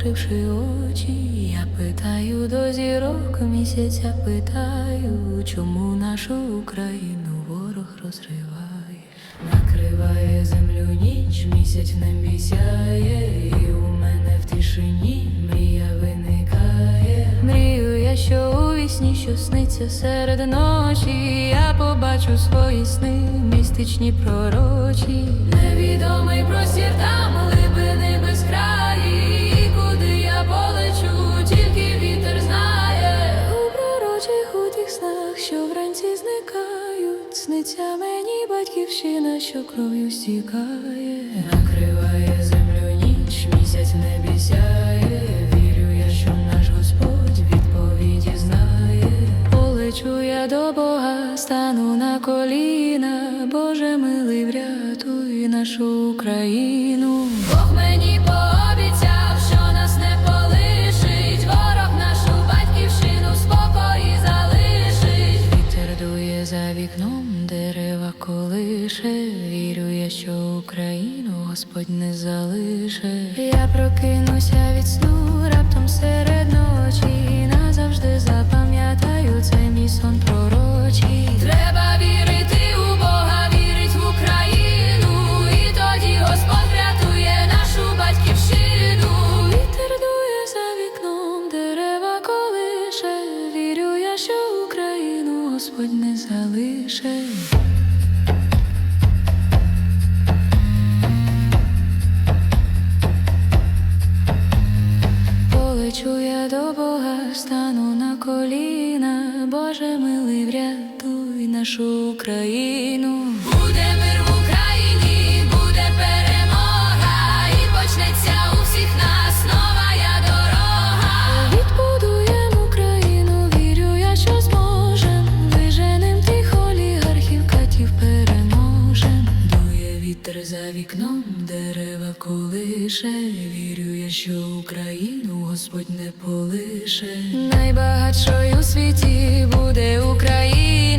прикривши очі. Я питаю до зірок місяця, питаю, чому нашу Україну ворог розриває, накриває землю ніч, місяць в небі сяє, і у мене в тишині мрія виникає. Мрію я, що у вісні, що сниться серед ночі, я побачу свої сни, містичні пророчі. Невідомий простір там глибини безкраї, що вранці зникають, сниться мені батьківщина, що кров'ю стікає, накриває землю ніч, місяць в небі сяє. Вірю я, що наш Господь відповіді знає. Полечу я до Бога, стану на коліна, Боже милий, врятуй нашу Україну. Дерева колише. Вірю я, що Україну Господь не залише. Я прокинуся від сну раптом серед ночі. Назавжди запам'ятаю цей мій сон пророчий. Треба вірити у Бога, вірить в Україну, і тоді Господь врятує нашу батьківщину. Вітер дує за вікном, дерева колише. Вірю я, що Україну Господь не залише. Бога, стану на коліна, Боже милий, врятуй нашу Україну. Вітер за вікном, дерева колише. Вірю я, що Україну Господь не полише. Найбагатшою у світі буде Україна.